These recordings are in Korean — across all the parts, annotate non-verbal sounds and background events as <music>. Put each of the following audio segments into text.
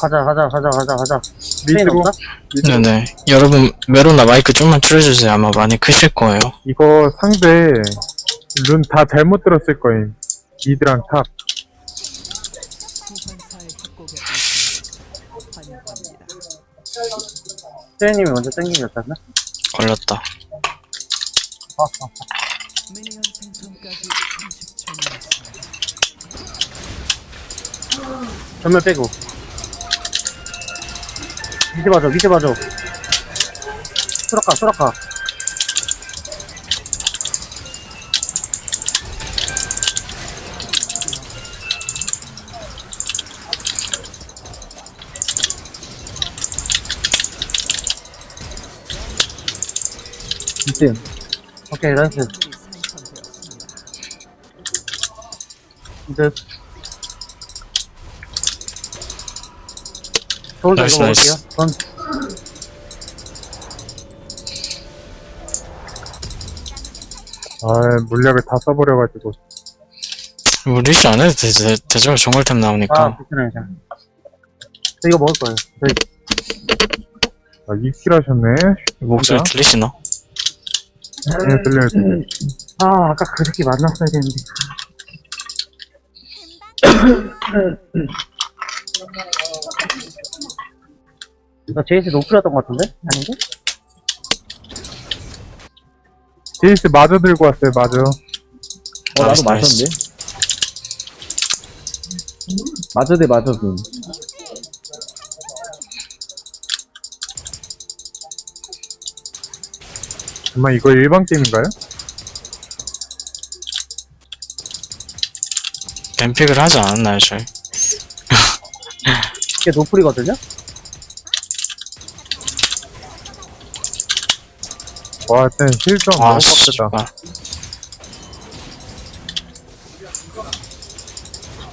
가자, 가자, 가자, 가자, 가자. 트레인 밑으로 없다? 네네. 여러분, 메로나 마이크 좀만 줄여주세요. 아마 많이 크실 거예요. 이거 상대 룬 다 잘못 들었을 거임 미드랑 탑 소환사의 협곡에 오신 것을 환영합니다. 트레인님이 먼저 땡기셨잖아? 걸렸다. 아, 아, 미니언 생성까지 30초 남았습니다. 전멸 빼고. 밑에 봐줘, 밑에 봐줘. 수락가, 수락가. 이쯤. 오케이, 나이스. 이제. 나이스, 이거 나이스. 먹을게요. 전아 물약을 다 써버려가지고 뭐, 리시 안 해도 되죠. 대저로 정글템 나오니까. 아, 괜찮아요, 괜찮아요. 저 이거 먹을 거예요. 아 입킬 하셨네 목소리 진짜? 들리시나? 네 들려요 들려요. 아, 아까 그 새끼 만났어야 되는데. 나 제이스 노플이었던 것 같은데? 아닌데? 제이스 마저 들고 왔어요 마저 어, 나이스, 나도 나이스. 맞췄는데? 맞아 대 맞아 군 정말 이거 일반 게임인가요? 뱀픽을 하지 않았나요, 저희? 이게 노플이거든요? 와 일단 힐좀 아, 너무 빡세다 씨발.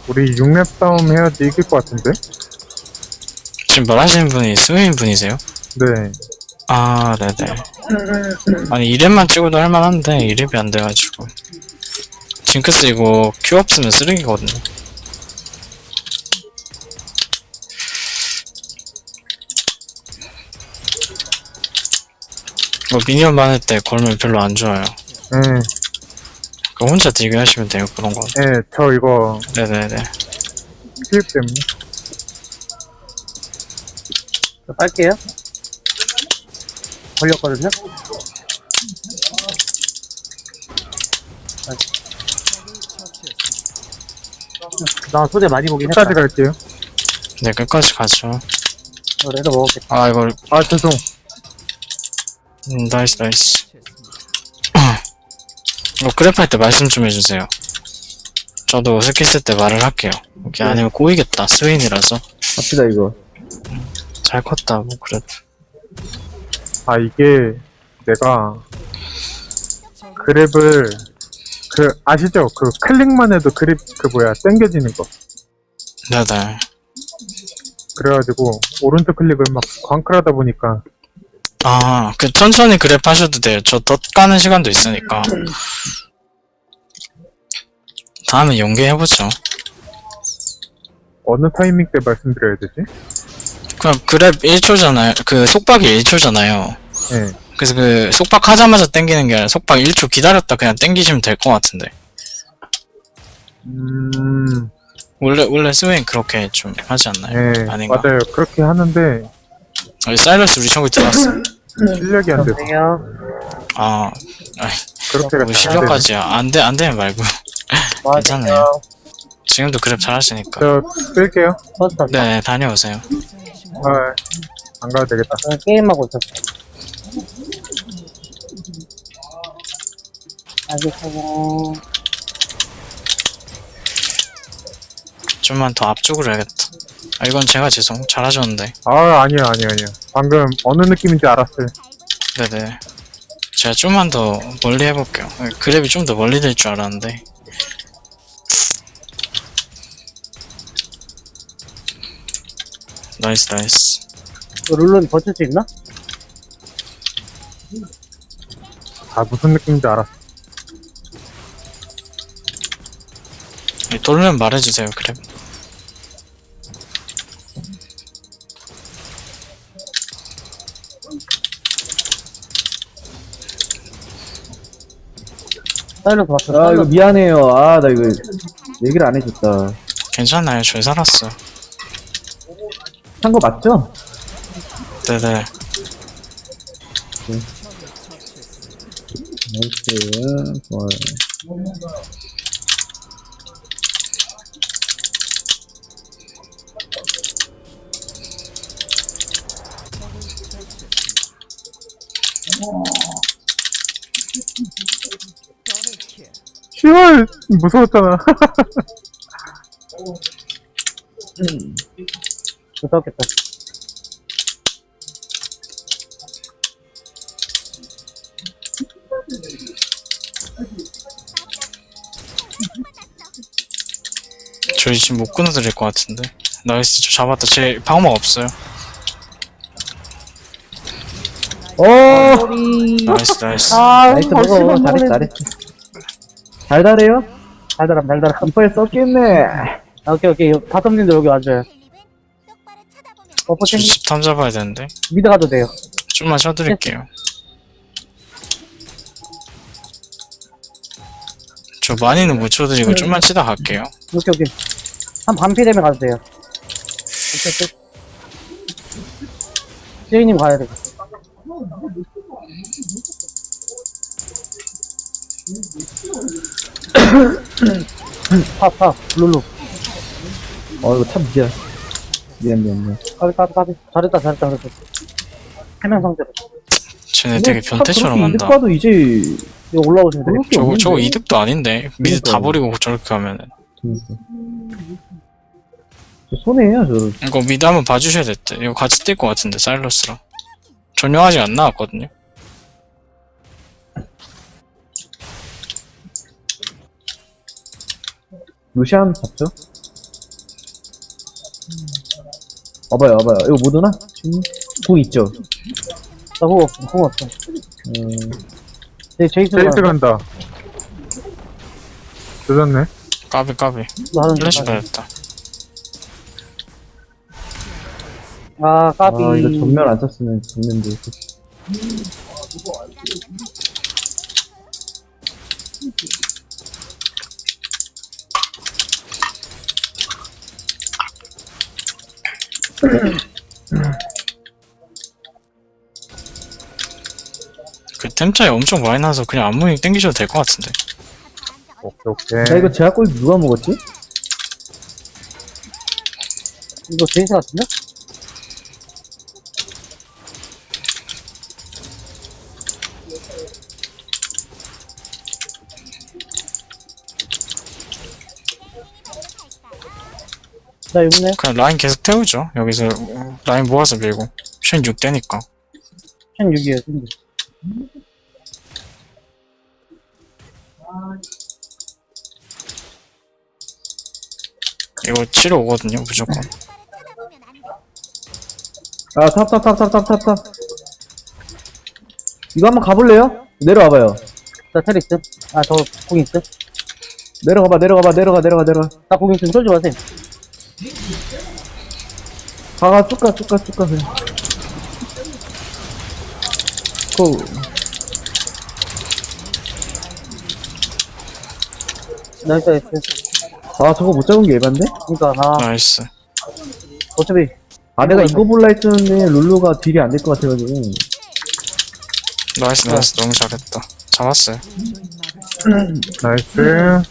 우리 6렙 싸움 해야지 이길 것 같은데? 지금 말하시는 분이 스웨인 분이세요? 네 아, 네네. 아니, 2렙만 찍어도 할만한데, 2렙이 안 돼가지고. 징크스 이거 큐 없으면 쓰레기거든요. 이거 미니언 많을 때 걸면 별로 안 좋아요. 네, 그 혼자 딜게 하시면 돼요, 그런 거. 네, 저 이거 네네네. 힐 때문에 저 빨게요. 걸렸거든요? 나 소재 많이 보긴 했다. 끝까지 갈게요 네, 끝까지 가죠. 어, 레드 먹었겠다. 아, 이걸, 아 죄송 음, 나이스, 나이스. 이거 그래프 할 때 말씀 좀 해주세요. 저도 스킬 쓸 때 말을 할게요. 이게 아니면 꼬이겠다. 스웨인이라서. 합시다 이거 잘 컸다, 뭐, 그래도. 아 이게 내가 그랩을 그 아시죠? 그 클릭만 해도 그립 그 뭐야 땡겨지는 거 네네. 그래가지고 오른쪽 클릭을 막 광클하다 보니까 아, 그, 천천히 그래프 하셔도 돼요. 저 덧 까는 시간도 있으니까. 다음에 연계해보죠. 어느 타이밍 때 말씀드려야 되지? 그럼 그랩 1초잖아요. 그, 속박이 1초잖아요. 네. 그래서 그, 속박 하자마자 땡기는 게 아니라 속박 1초 기다렸다 그냥 땡기시면 될 것 같은데. 음, 원래, 원래 스웨인 그렇게 좀 하지 않나요? 네, 아닌가? 맞아요. 그렇게 하는데 아, 사이러스 우리 친구 들어왔어. 실력이 안 돼서 안녕하세요. 아, 그렇게가 뭐잘 실력까지야. 안 돼, 안 되면 말고. 뭐 괜찮아요. 지금도 그랩 잘하시니까. 저 쓸게요. 버스터. 네, 다녀오세요. 아, 안 가도 되겠다. 저 게임하고 있었어. 알겠어요. 좀만 더 앞쪽으로 해야겠다. 아, 이건 제가 죄송. 잘하셨는데. 아, 아니요, 아니요, 아니요. 방금 어느 느낌인지 알았어요. 네네. 제가 좀만 더 멀리 해볼게요. 그랩이 좀 더 멀리 될 줄 알았는데. 나이스, 나이스. 그 룰론 버틸 수 있나? 아, 무슨 느낌인지 알았어. 돌면 말해주세요, 그래. 사일러스 왔어. 아, 이거. 미안해요. 아, 나 이거 얘기를 안 해줬다. 괜찮아요, 잘 살았어. 산 거 맞죠? 네네. 나이스. 좋아요. 시월 무서웠잖아. 무섭겠다. 저희 지금 못 끊어드릴 것 같은데. 나이스, 저 잡았다. 제 방어막 없어요. 어! 나이스, 나이스. 아, 나이스, 먹어. 잘했어, 잘했어. 달달해요? 달달함, 달달함. 이빨 썩겠네. 아, 오케이, 오케이. 바텀님들 여기 와줘요. 버퍼 저 챙기, 집탐 잡아야 되는데. 미드 가도 돼요. 좀만 쉬어드릴게요. 저 많이는 못 쳐드리고 좀만 치다 갈게요. 오케이, 오케이. 한 반피 되면 가도 돼요. 오케이, 오케이. 제이님 가야 돼. 파, 파, 룰루. 어, 이거 참 미안. 미안, 미안, 미안. 까비, 까비, 까비. 잘했다, 잘했다, 잘했다. 해명 상태로. 쟤네 되게 변태처럼 한다. 이득 봐도 이제, 이거 올라오시면. 그렇게 저거? 저거 이득도 아닌데. 미드 다 그러니까요. 버리고 저렇게 하면은. 그러니까. 저 손해예요, 저. 이거 미드 한번 봐주셔야 됐대. 이거 같이 뛸 것 같은데, 사일러스랑. 전혀 아직 안 나왔거든요. 루시안 잡죠? 와봐요, 와봐요. 이거 못 오나? 지금? 궁 있죠? 나 그거 없어, 그거 없어. 음, 네, 제이슨 제이스 간다. 늦었네. 까비, 까비. 나 하는 플래시 중. 받았다. 아, 까비. 아, 이거 전멸 안 썼으면 죽는데. 그템 차이 엄청 많이 나서 그냥 안무잉 땡기셔도 될 것 같은데. 오케이, 오케이. 야, 이거 제약골 누가 먹었지? 이거 제이슨 같은데? 나 여기네. 그냥 라인 계속 태우죠. 여기서 라인 모아서 밀고. 쉔 6대니까. 1006이에요, 근데. 이거 치러 오거든요, 무조건. 아, 탑, 탑, 탑, 탑, 탑, 탑, 탑. 이거 한번 가볼래요? 내려와봐요. 나 테리스. 아, 저, 공 있음. 내려가봐, 내려가봐, 내려가, 내려가, 내려가. 나공 있음. 쫄지 마세요. 가가, 쭉 가, 쭉 가, 쭉 가, 그냥. 고. 나이스, 나이스. 아, 저거 못 잡은 게 예반데? 그니까, 아, 나이스. 어차피, 아, 내가 이거 볼라 했었는데, 룰루가 딜이 안 될 것 같아가지고. 나이스, 나이스. 너무 잘했다. 잡았어요. 나이스.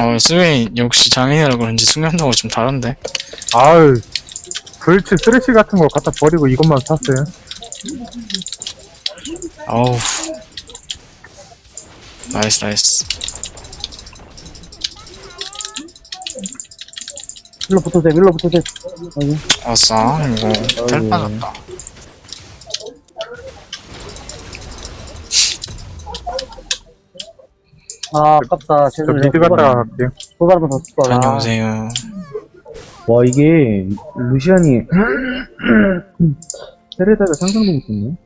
어, 스웨인 역시 장인이라 그런지 숙련도가 좀 다른데. 아유. 불치 쓰레쉬 같은 거 갖다 버리고 이것만 샀어요. 어우. 나이스, 나이스. 밀로 붙으세요, 밀로 붙으세요. 여기. 아싸, 이거 텔 아이고. 빠졌다. 아, 아깝다. 저 미드 갔다 갈게요. 또 다른 거더 쓸걸. 다녀오세요. 와 이게 루시안이 <clears throat> 테레사가 상상도 못했네.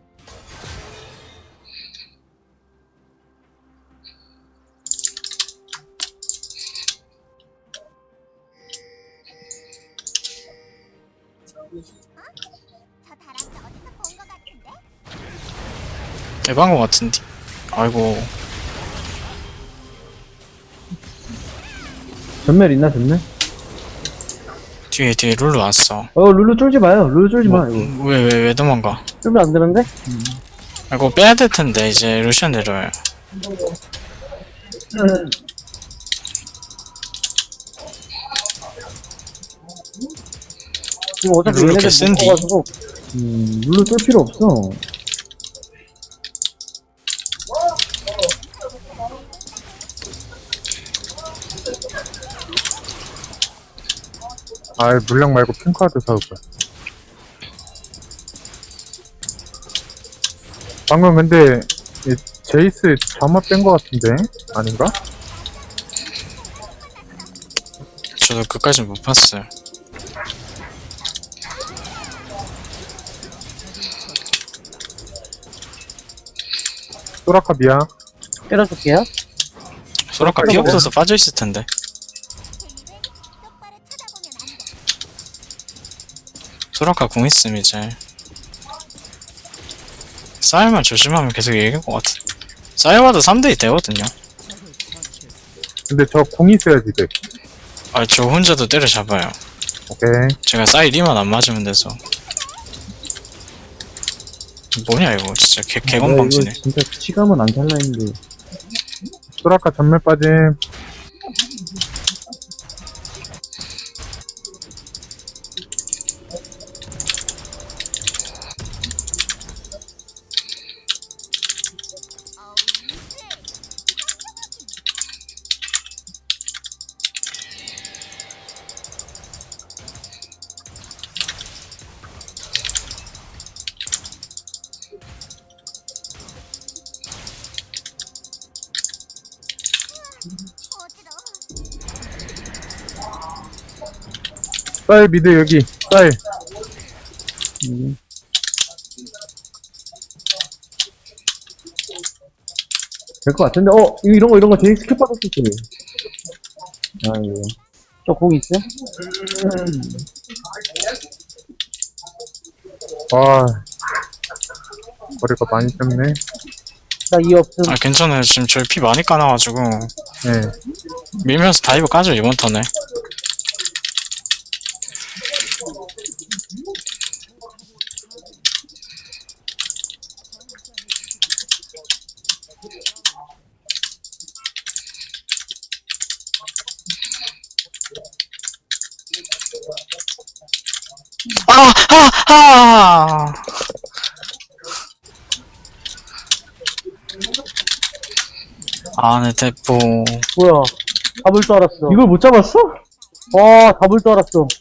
대방어 같은데. 아이고. 전멸 있나 전멸? 뒤에, 뒤에 룰루 왔어. 어 룰루 쫄지 마요 룰루 쫄지 마 이거 왜, 왜, 왜 도망가? 쫄면 안 되는데? 아이고, 빼야 될 텐데, 이제 루시안 내려와요. 지금 어차피 룰루 얘네들 개센디. 묶어가지고 음 룰루 쫄 필요 없어 아 물량 말고 핑크아드 사올 거야. 방금 근데 이 제이스 점화 뺀거 같은데 아닌가? 저도 끝까지 못 봤어요. 소라카 미야. 때려줄게요. 소라카 피 없어서 빠져 있을 텐데. 소라카 궁 있음, 이제. 쌀만 조심하면 계속 이길 것 같아. 쌀마다 3대2 되거든요. 근데 저공 있어야지 돼. 아, 저 혼자도 때려잡아요. 오케이. 제가 쌀 1만 안 맞으면 돼서. 뭐냐, 이거. 진짜 개, 내가 개건방지네. 진짜 치감은 안 살라 했는데 소라카 전멸 빠짐. 쌀 미드 여기. 쌀. 음. 될것 같은데 어 이거 이런 거 이런 거 제일 스킵 받았을 때 아이고 저공 있어요? 와. 거리가 많이 짧네. 나 이 없음. 아, 괜찮아요. 지금 저희 피 많이 까놔가지고. 네. 밀면서 다이브 까죠, 이번 턴에. 아! 아! 아! 아, 네, 대포. 뭐야. 잡을 줄 알았어. 이걸 못 잡았어? 와, 잡을 줄 알았어. <laughs>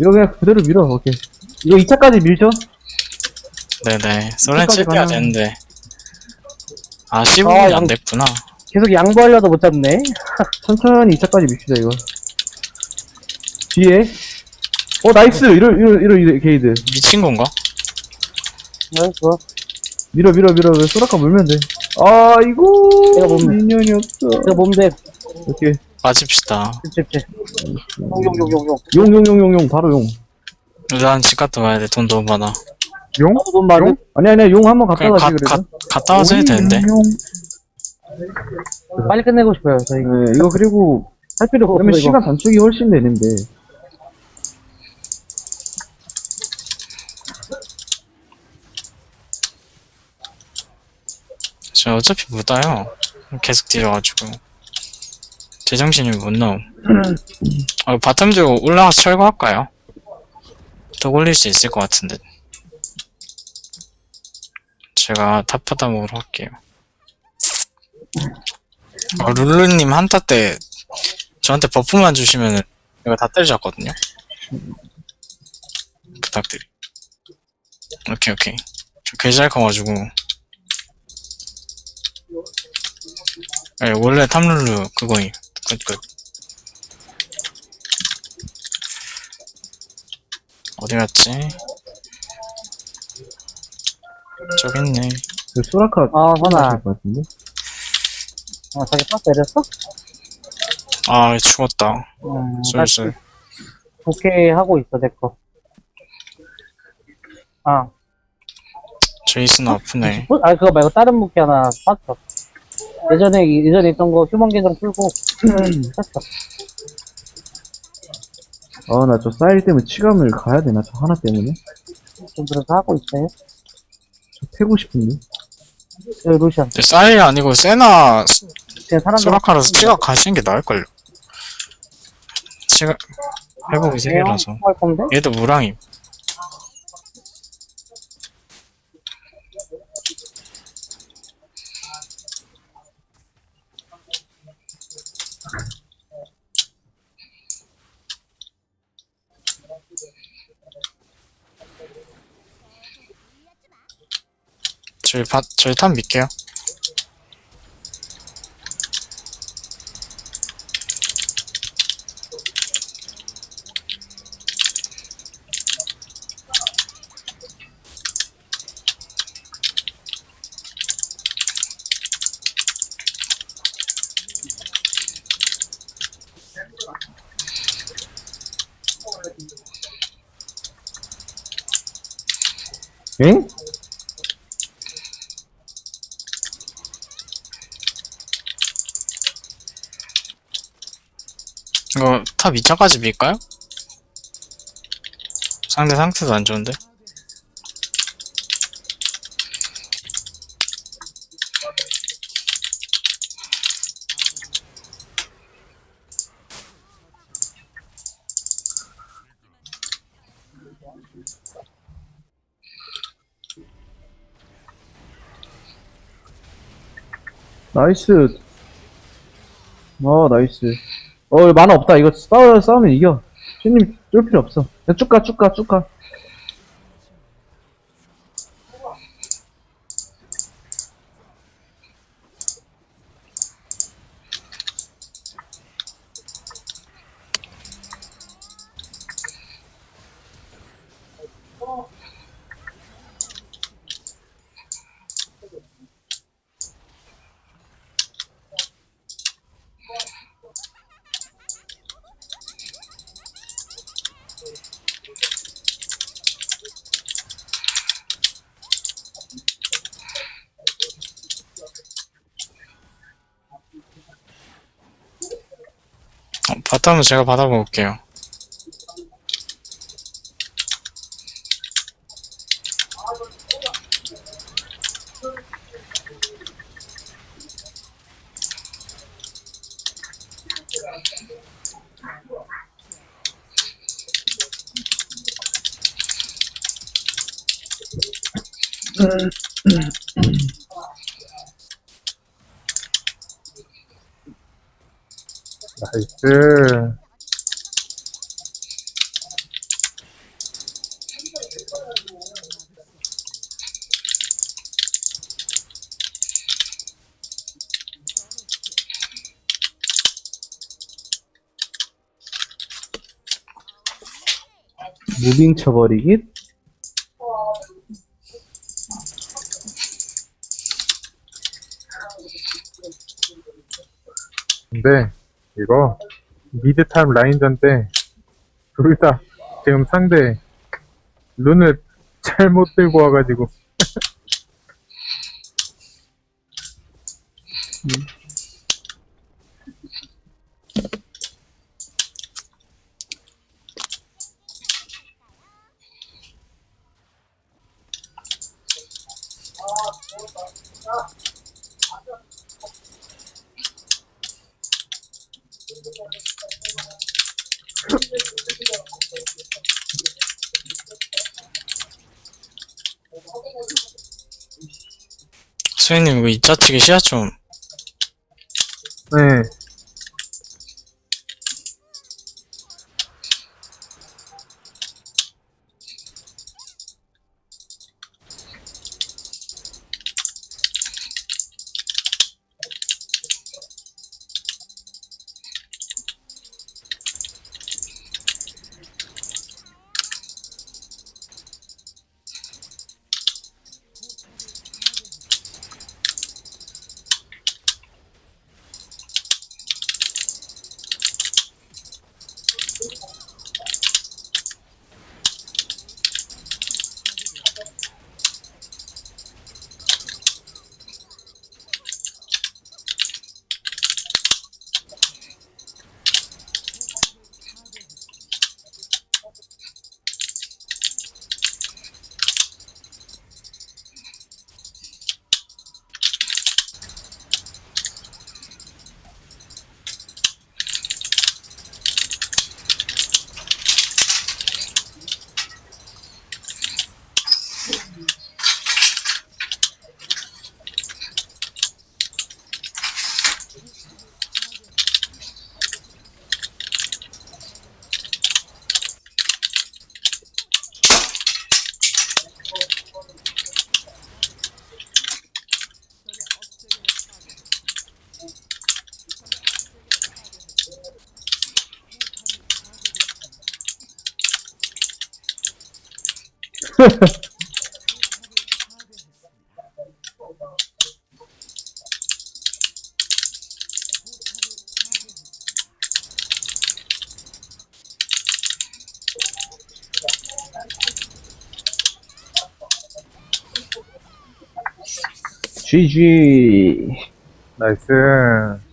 이거 그냥 그대로 밀어 오케이 이거 2차까지 밀죠? 네네. 소렌 끝까지 칠 때야 가나? 되는데. 아, 15분이 아, 안 양- 됐구나. 계속 양보하려다 못 잡네. 천천히 2차까지 밉시다 이거 뒤에 어 나이스 이러 이러 이러 이러 게이드 미친 건가? 네, 좋아. 밀어 밀어 밀어 왜 소라카 물면 돼 아이고 내가 못 밀- 민현이 없어 내가 몸대. 오케이. 찝찝찝. 용용용용용. 용용용용용 바로 용난집 갔다 와야 돼. 돈 너무 많아. 용? 돈 많은? 아니 아니 용 한번 갔다 그냥 가지 가, 그래도 가, 갔다 와서 해도 되는데. 용. 빨리 끝내고 싶어요, 저희. 네, 이거 그리고 할 필요가 없어, 그러면 이거. 시간 단축이 훨씬 되는데 저 어차피 못 와요. 계속 뒤져가지고. 제정신이 못 나옴. 아, 바텀 들고 올라가서 철거할까요? 더 올릴 수 있을 것 같은데. 제가 탑하다 먹으러 갈게요. 아, 룰루님 한타 때 저한테 버프만 주시면은 제가 다 때려잡거든요. 부탁드리. 오케이, 오케이. 저 개잘 커가지고. 네, 원래 탐룰루 그거임. 끝, 끝. 어디 갔지? 저기 있네. 그 소라카 아, 하나. 될것 같은데 어, 자기 빡 내렸어? 아, 죽었다. 음, 쏠쏠. 부캐 하고 있어, 내 거. 아, 제이슨 아프네. 아, 그거 말고 다른 무기 하나 샀어. 예전에, 예전에 있던 거 휴먼 계정 풀고, 샀어. 아, 나 저 사일 때문에 치감을 가야 되나? 저 하나 때문에? 좀 그래서 하고 있어요. 저 패고 싶은데. 여기 루시안. 근데 쌀이 아니고 세나 그냥 사람들. 소라카라서 치가 가시는 게 나을걸요. 치가 회복이 세 개라서. 할 건데? 얘도 무랑임. 저희 바, 저희 탑 믿게요. 엥? 이거 탑 2차까지 밀까요? 상대 상태도 안 좋은데? 나이스. 어, 나이스. 어, 만화 없다. 이거 싸워, 싸우면 이겨. 주님, 쫄 필요 없어. 그냥 쭉 가, 쭉 가, 쭉 가. 바텀은 제가 받아볼게요. <clears throat> 나이스. 무빙 쳐버리기? 근데, 이거, 미드타임 라인전 때, 둘 다, 지금 상대, 룬을 잘못 들고 와가지고, 수현님 이거 이자 치기 시야 좀 네. GG. 나이스.